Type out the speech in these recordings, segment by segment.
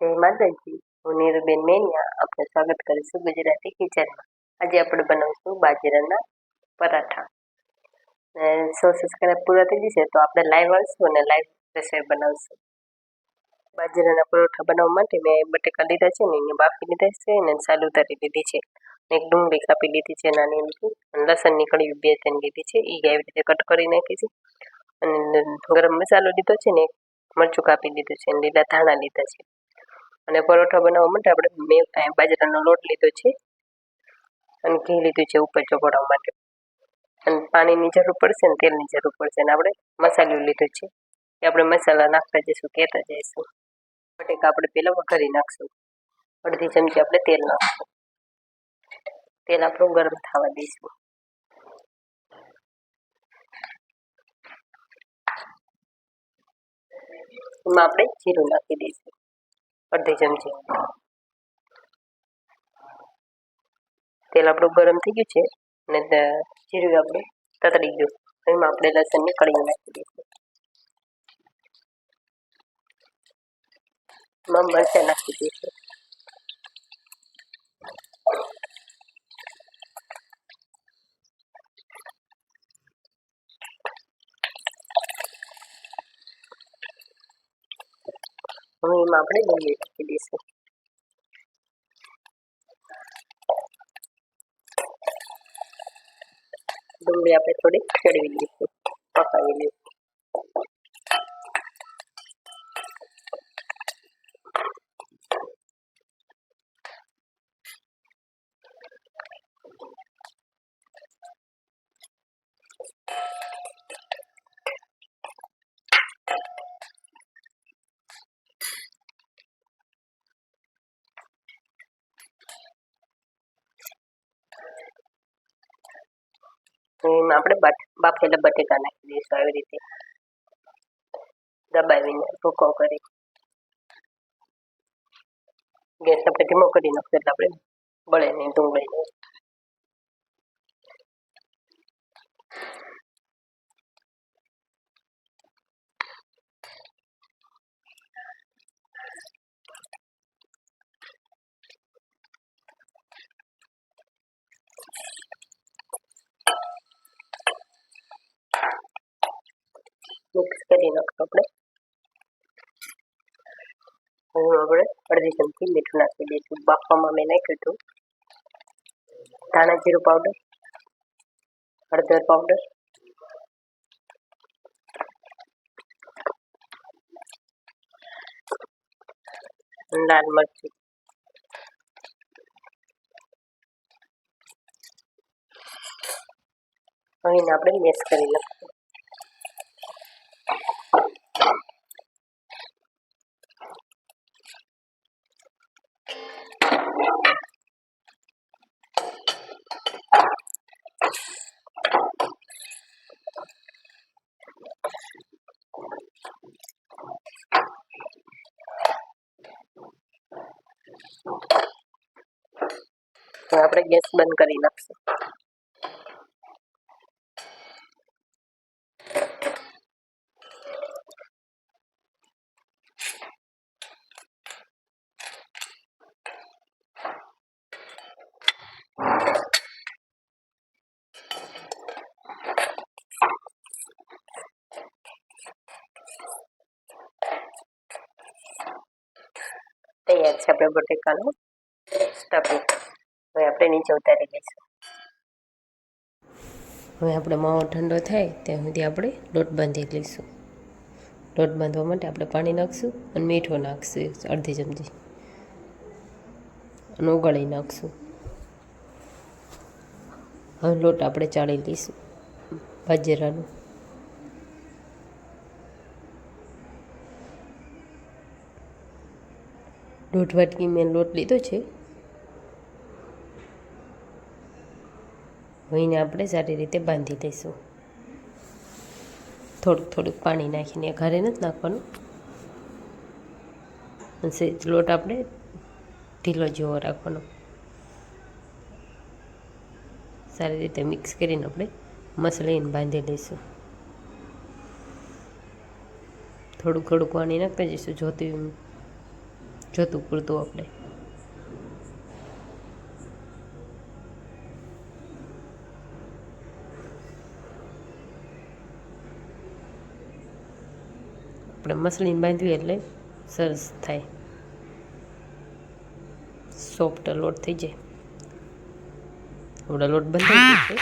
જય માતાજી. હું નીરુબેન મેનિયા, આપનું સ્વાગત કરીશું ગુજરાતી કિચનમાં. આજે આપણે બનાવીશું બાજરાના પરાઠા. સો સબસ્ક્રાઈબ પૂરા થઈ જશે તો આપણે લાઈવ આવશું અને લાઈવ રેસીપી બનાવશું. બાજરાના પરોઠા બનાવવા માટે મેં બટેકા લીધા છે ને એને બાફી લીધા છે અને સાલ ઉતારી લીધી છે. એક ડુંગળી કાપી લીધી છે નાની એમથી. અને લસણની બે ત્રણ લીધી છે. એ એવી રીતે કટ કરી નાખી છે. અને ગરમ મસાલો લીધો છે ને મરચું કાપી લીધું છે અને લીલા ધાણા લીધા છે. અને પરોઠા બનાવવા માટે આપણે મેં બાજરાનો લોટ લીધો છે અને ઘી લીધું છે ઉપર ચોપડવા માટે. અને પાણીની જરૂર પડશે ને તેલની જરૂર પડશે અને આપણે મસાલો લીધો છે. એ આપણે મસાલા નાખતા જઈશું, કહેતા જઈશું. બટેકા આપણે પહેલાં વઘારી નાખશું. અડધી ચમચી આપણે તેલ નાખશું. તેલ આપણું ગરમ થવા દઈશું. એમાં આપણે જીરું નાખી દઈશું. અડધી ચમચી. તેલ આપણું ગરમ થઈ ગયું છે અને જીરું આપણે તતડી ગયું. એમાં આપણે લસણને કળી નાખી દઈશું એમાં મરચાં નાખી દઈશું. હવે આપણે ડુંગળી નાખી દઈશું ડુંગળી આપણે થોડી ખેડવી દઈશું પકાવી લઈશું. એમાં આપણે બાફેલા બટેકા નાખી દઈશું આવી રીતે. દબાવીને ભૂકો કરી. ગેસ આપણે ધીમો કરી નાખશું એટલે આપણે બળે નહીં ડુંગળી નહીં મિક્સ કરી નાખશું આપણે હું આપણે અડધી ચમચી મીઠું નાખી દઈશું. બાફવામાં મેં નાખ્યું હતું. ધાણા જીરું પાવડર હળદર પાવડર લાલ મરચું અહીં આપણે મેસ કરી નાખશું. હવે આપણે ગેસ બંધ કરી નાખશું. તૈયાર છે આપણે બટેકાનું સ્ટફિંગ. હવે આપણે નીચે ઉતારી લઈશું હવે આપણે માવો ઠંડો થાય, ત્યાં સુધી આપણે લોટ બાંધી લઈશું. લોટ બાંધવા માટે આપણે પાણી નાખશું અને મીઠો નાખશું અડધી ચમચી. અને ઉગાળી નાખશું. હવે લોટ આપણે ચાળી લઈશું, બાજરાનું. દોઢ વાટકી મેં લોટ લીધો છે. હવે એને આપણે સારી રીતે બાંધી દઈશું. થોડુંક થોડુંક પાણી નાખીને ઘરે નથી નાખવાનું. સેજ લોટ આપણે ઢીલો જેવો રાખવાનો. સારી રીતે મિક્સ કરીને આપણે મસળીને બાંધી લઈશું. થોડુંક થોડુંક પાણી નાખતા જઈશું, જોતી, જોતું પૂરતું આપણે. આપણે મસળીને બાંધવી એટલે સરસ થાય. સોફ્ટ લોટ થઈ જાય. આપણા લોટ ગયો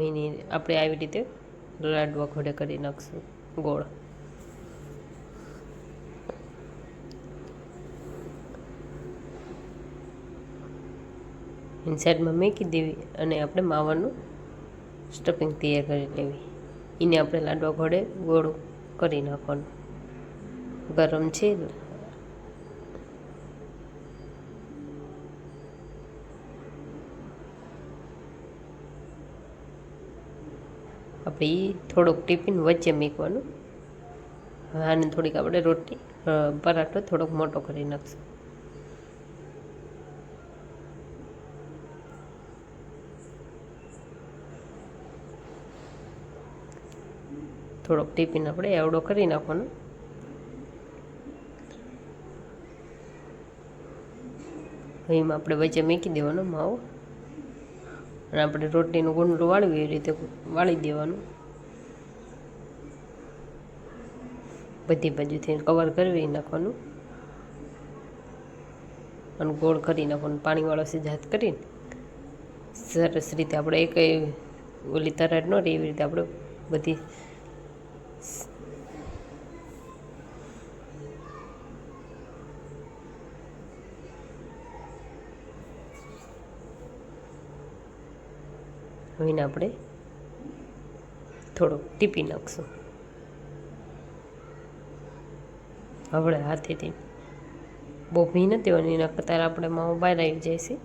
છે. એની આપણે આવી રીતે લાડવા ઘોડે કરી નાખશું ગોળ. એની સાઈડમાં મેકી દેવી અને આપણે માવાનું સ્ટફિંગ તૈયાર કરી લેવી. એને આપણે લાડવા ઘોડે ગોળ કરી નાખવાનું. ગરમ છે આપણે એ થોડોક ટિફિન વચ્ચે મૂકવાનું. આને થોડીક આપણે રોટી પરાઠો થોડોક મોટો કરી નાખશું. થોડોક ટિફિન આપણે એવડો કરી નાખવાનો. એમાં આપણે વચ્ચે મૂકી દેવાનો માવો. અને આપણે રોટલીનું ગુંડલું વાળવી, એ રીતે વાળી દેવાનું. બધી બાજુથી કવર કરી નાખવાનું. અને ગોળ કરી નાખવાનું, પાણીવાળો સિજાત કરીને. સરસ રીતે આપણે એક ઓલી તરાટ ન રહે એવી રીતે આપણે બધી હવે આપણે થોડોક ટીપી નાખશું. હવે હાથેથી બહુ ભી નથી હોય એના કરતાં આપણે માવો બહાર આવી જાય છે.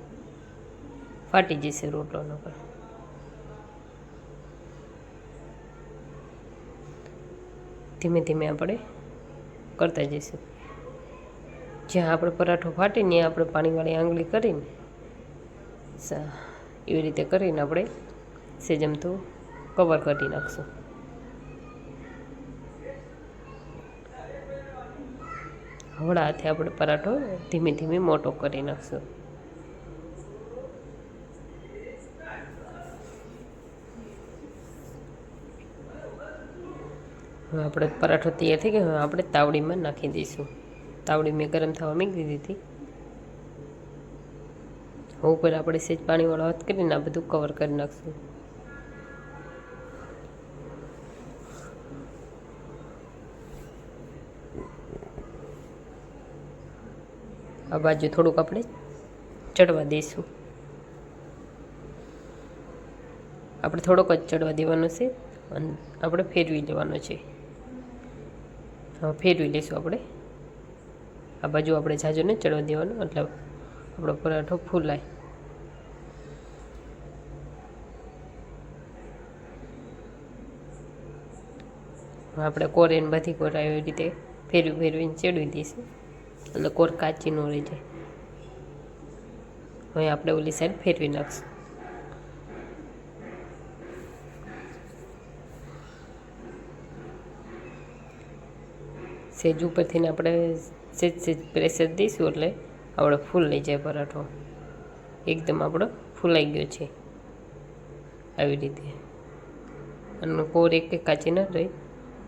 ફાટી જશે રોટલોનો પણ ધીમે ધીમે આપણે કરતા જઈશું. જ્યાં આપણે પરાઠો ફાટીને, આપણે પાણીવાળી આંગળી કરીને એવી રીતે કરીને આપણે સેજમતું કવર કરી નાખશું. હવળા આપણે પરાઠો ધીમે ધીમે મોટો કરી નાખશું. હવે આપણે પરાઠો તૈયાર થઈ ગયો, હવે આપણે તાવડીમાં નાખી દઈશું. તાવડી મેં ગરમ થવા મૂકી દીધી હતી. ઉપર આપણે સેજ પાણીવાળો હાથ કરીને આ બધું કવર કરી નાખશું. આ બાજુ થોડુંક આપણે ચડવા દઈશું. આપણે થોડોક જ ચડવા દેવાનો છે અને આપણે ફેરવી લેવાનો છે. હવે ફેરવી લઈશું આપણે. આ બાજુ આપણે જાજોને ચડવા દેવાનો એટલે આપણો પરાઠો ફૂલાય. આપણે કોરેન બધી કોર એવી રીતે ફેરવી ફેરવીને ચડવી દઈશું. એટલે કોર કાચી ન રહી જાય. હવે આપણે ઓલી સાઈડ ફેરવી નાખશું. સેજ ઉપરથી આપણે સેજ સેજ પ્રેશર દઈશું એટલે આપણે ફૂલ લઈ જાય પરાઠો. એકદમ આપણો ફૂલાઈ ગયો છે. આવી રીતે. અને કોર એક કાચી ન રહી.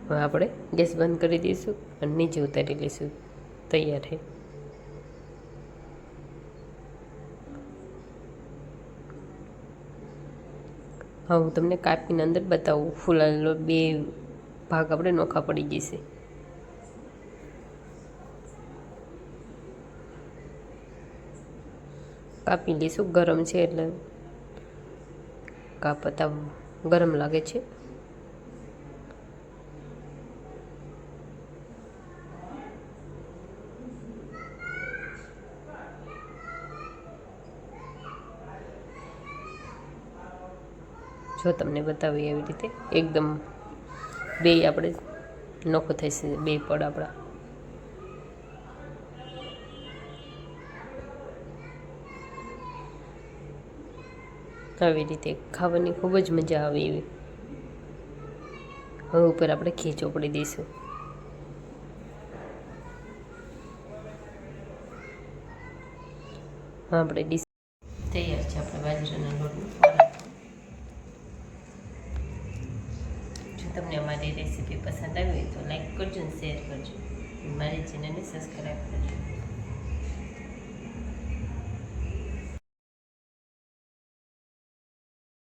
હવે આપણે ગેસ બંધ કરી દઈશું અને નીચે ઉતારી લઈશું. તૈયાર છે. હા, હું તમને કાપીને અંદર બતાવું. ફૂલાયેલો બે ભાગ આપણે નોખા પડી જશે. કાપી લઈશું. ગરમ છે એટલે કાપતા ગરમ લાગે છે. જો તમને બતાવીએ એવી રીતે. એકદમ બે આપણે નોખો થશે બે પડ આપણા. આવી રીતે ખાવાની ખૂબ જ મજા આવે એવી. હવે ઉપર આપણે ખીચ પડી દઈશું. આપણે ડીશ તૈયાર છે આપણે બાજરાના લોટનું. તમને અમારી રેસીપી પસંદ આવી હોય તો લાઈક કરજો અને શેર કરજો. મારી ચેનલને સબસ્ક્રાઈબ કરજો.